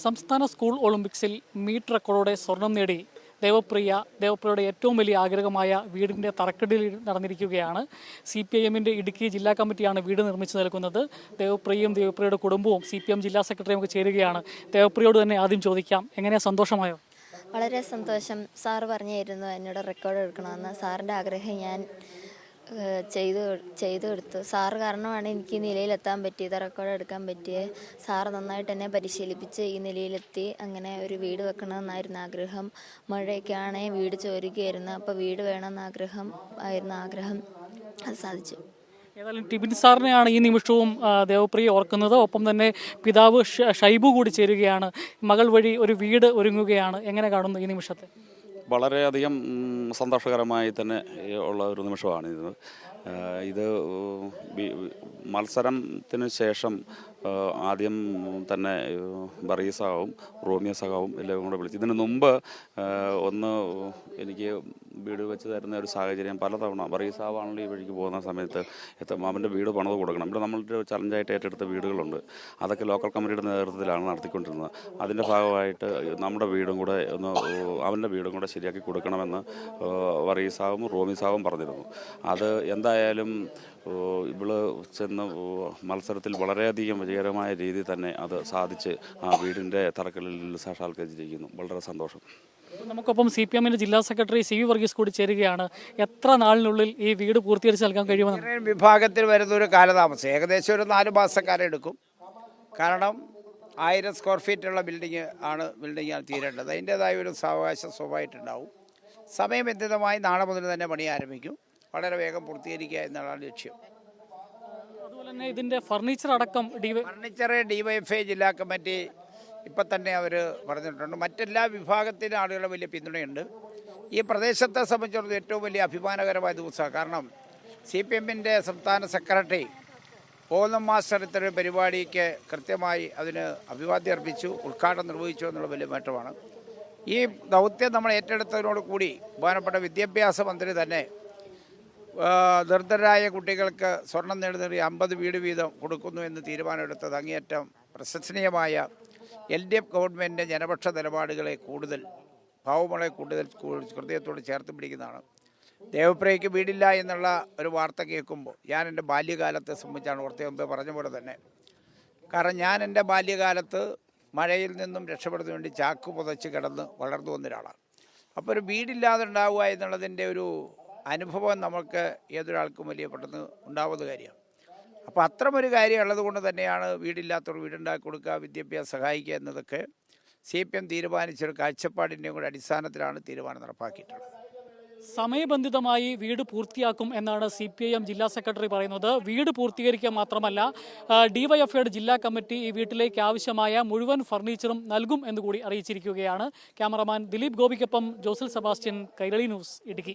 സംസ്ഥാന സ്കൂൾ ഒളിമ്പിക്സിൽ മീറ്റ് റെക്കോർഡോടെ സ്വർണം നേടി. ദേവപ്രിയ ദേവപ്രിയയുടെ ഏറ്റവും വലിയ ആഗ്രഹമായ വീടിന്റെ തറക്കടിയിൽ നടന്നിരിക്കുകയാണ്. സി പി ഐ എമ്മിന്റെ ഇടുക്കി ജില്ലാ കമ്മിറ്റിയാണ് വീട് നിർമ്മിച്ചു നൽകുന്നത്. ദേവപ്രിയയും ദേവപ്രിയയുടെ കുടുംബവും സി പി എം ജില്ലാ സെക്രട്ടറിയും ഒക്കെ ചേരുകയാണ്. ദേവപ്രിയോട് തന്നെ ആദ്യം ചോദിക്കാം എങ്ങനെയാ സന്തോഷമായോ? വളരെ സന്തോഷം. സാർ പറഞ്ഞായിരുന്നു എന്നോട് റെക്കോർഡ് എടുക്കണമെന്ന്. സാറിന്റെ ആഗ്രഹം ഞാൻ ചെയ്തു ചെയ്ത് കൊടുത്തു സാറ് കാരണമാണ് എനിക്ക് ഈ നിലയിലെത്താൻ പറ്റിയത് റെക്കോർഡ് എടുക്കാൻ പറ്റിയത് സാറ് നന്നായിട്ട് എന്നെ പരിശീലിപ്പിച്ച് ഈ നിലയിലെത്തി അങ്ങനെ ഒരു വീട് വെക്കണമെന്നായിരുന്നു ആഗ്രഹം. മഴയൊക്കെ ആണേ വീട് ചോരുകയായിരുന്നു അപ്പോൾ വീട് വേണമെന്ന് ആഗ്രഹം ആയിരുന്നു ആഗ്രഹം. അത് സാധിച്ചു. ഏതായാലും ടിബിൻ സാറിനെയാണ് ഈ നിമിഷവും ദേവപ്രിയ ഓർക്കുന്നത്. ഒപ്പം തന്നെ പിതാവ് ഷൈബു കൂടി ചേരുകയാണ്. മകൾ വഴി ഒരു വീട് ഒരുങ്ങുകയാണ്. എങ്ങനെ കാണുന്നു ഈ നിമിഷത്തെ? വളരെയധികം സന്തോഷകരമായി തന്നെ ഉള്ള ഒരു നിമിഷമാണ് ഇത് ഇത് മത്സരത്തിന് ശേഷം ആദ്യം തന്നെ ബറീ ആവും റോമിയോ സഹാവും എല്ലാവരും കൂടെ വിളിച്ചു. ഇതിന് മുമ്പ് ഒന്ന് എനിക്ക് വീട് വെച്ച് തരുന്ന ഒരു സാഹചര്യം പലതവണ ബറീ സാവാണല്ലോ ഈ വഴിക്ക് പോകുന്ന സമയത്ത് എത്തും അവന്റെ വീട് പണിത് കൊടുക്കണം. ഇവിടെ നമ്മളുടെ ചലഞ്ചായിട്ട് ഏറ്റെടുത്ത വീടുകളുണ്ട്. അതൊക്കെ ലോക്കൽ കമ്മിറ്റിയുടെ നേതൃത്വത്തിലാണ് നടത്തിക്കൊണ്ടിരുന്നത്. അതിന്റെ ഭാഗമായിട്ട് നമ്മുടെ വീടും കൂടെ ഒന്ന് അവന്റെ വീടും കൂടെ ശരിയാക്കി കൊടുക്കണമെന്ന് വറീസാവും റോമിസാവും പറഞ്ഞിരുന്നു. അത് എന്തായാലും ഇവൾ ചെന്ന് മത്സരത്തിൽ വളരെയധികം വിജയകരമായ രീതിയിൽ തന്നെ അത് സാധിച്ച് ആ വീടിന്റെ തറക്കല്ലിൽ സാക്ഷാത്കരിച്ചിരിക്കുന്നു വളരെ സന്തോഷം. നമുക്കൊപ്പം സി പി എമ്മിന്റെ ജില്ലാ സെക്രട്ടറി സി വി വർഗീസ് കൂടി ചേരുകയാണ്. എത്ര നാളിനുള്ളിൽ ഈ വീട് പൂർത്തീകരിച്ച് നൽകാൻ കഴിയുമെന്ന്? വിഭാഗത്തിൽ വരുന്ന ഒരു കാലതാമസം. ഏകദേശം ഒരു നാല് മാസക്കാലം എടുക്കും. കാരണം ആയിരം സ്ക്വയർ ഫീറ്റ് ഉള്ള ബിൽഡിംഗ് ആണ് ബിൽഡിംഗ് തീരേണ്ടത്. അതിന്റെതായ ഒരു സാവകാശ സ്വഭാവമായിട്ടുണ്ടാവും. സമയബന്ധിതമായി നാളെ മുതൽ തന്നെ പണി ആരംഭിക്കും. വളരെ വേഗം പൂർത്തീകരിക്കുക എന്നുള്ളതാണ് ലക്ഷ്യം. അതുപോലെ തന്നെ ഇതിന്റെ ഫർണിച്ചർ അടക്കം ഡി- ഫർണിച്ചർ ഡിവൈഎഫ്ഐ ജില്ലാ കമ്മിറ്റി ഇപ്പം തന്നെ അവർ പറഞ്ഞിട്ടുണ്ട്. മറ്റെല്ലാ വിഭാഗത്തിലും ആളുകളുടെ വലിയ പിന്തുണയുണ്ട്. ഈ പ്രദേശത്തെ സംബന്ധിച്ചിടത്തോളം ഏറ്റവും വലിയ അഭിമാനകരമായ ദിവസമാണ്. കാരണം സി പി എമ്മിന്റെ സംസ്ഥാന സെക്രട്ടറി പോലം മാസ്റ്റർ ഇത്തരം പരിപാടിക്ക് കൃത്യമായി അതിന് അഭിവാദ്യം അർപ്പിച്ചു ഉദ്ഘാടനം നിർവഹിച്ചു എന്നുള്ള വലിയ മാറ്റമാണ് ഈ ദൗത്യം നമ്മൾ ഏറ്റെടുത്തതിനോട് കൂടി ബഹുമാനപ്പെട്ട വിദ്യാഭ്യാസ മന്ത്രി തന്നെ ദരിദ്രരായ കുട്ടികൾക്ക് സ്വർണം നേടുന്ന അമ്പത് വീട് വീതം കൊടുക്കുന്നു എന്ന് തീരുമാനമെടുത്തത് അങ്ങേയറ്റം പ്രശംസനീയമായ എൽ ഡി എഫ് ഗവൺമെന്റിന്റെ ജനപക്ഷ നിലപാടുകളെ കൂടുതൽ പാവങ്ങളെ കൂടുതൽ ഹൃദയത്തോട് ചേർത്ത് പിടിക്കുന്നതാണ്. ദേവപ്രിയയ്ക്ക് വീടില്ല എന്നുള്ള ഒരു വാർത്ത കേൾക്കുമ്പോൾ ഞാൻ എന്റെ ബാല്യകാലത്തെ സംബന്ധിച്ചാണ് ഓർത്തേ മുമ്പ് പറഞ്ഞ പോലെ തന്നെ. കാരണം ഞാൻ എന്റെ ബാല്യകാലത്ത് മഴയിൽ നിന്നും രക്ഷപ്പെടുന്നതിന് വേണ്ടി ചാക്ക് പുതച്ച് കിടന്ന് വളർന്നു വന്ന ഒരാളാണ്. അപ്പോൾ ഒരു വീടില്ലാതെ ഉണ്ടാവുക എന്നുള്ളതിന്റെ ഒരു അനുഭവം നമുക്ക് ഏതൊരാൾക്കും വലിയ പെട്ടെന്ന് ഉണ്ടാവുന്ന കാര്യമാണ് അപ്പോൾ അത്രമൊരു കാര്യം കൊണ്ട് തന്നെയാണ് വീടില്ലാത്തവർ വീടുണ്ടാക്കി കൊടുക്കുക വിദ്യാഭ്യാസം സഹായിക്കുക എന്നതൊക്കെ സി പി എം തീരുമാനിച്ചൊരു കാഴ്ചപ്പാടിന്റെയും കൂടെ അടിസ്ഥാനത്തിലാണ് തീരുമാനം നടപ്പാക്കിയിട്ടുള്ളത്. സമയബന്ധിതമായി വീട് പൂർത്തിയാക്കും എന്നാണ് സി പി ഐ എം ജില്ലാ സെക്രട്ടറി പറയുന്നത്. വീട് പൂർത്തീകരിക്കുക മാത്രമല്ല ഡിവൈഎഫ്ഐയുടെ ജില്ലാ കമ്മിറ്റി ഈ വീട്ടിലേക്ക് ആവശ്യമായ മുഴുവൻ ഫർണിച്ചറും നൽകും എന്നുകൂടി അറിയിച്ചിരിക്കുകയാണ്. ക്യാമറമാൻ ദിലീപ് ഗോപിക്കൊപ്പം ജോസൽ സെബാസ്റ്റ്യൻ കൈരളി ന്യൂസ് ഇടുക്കി.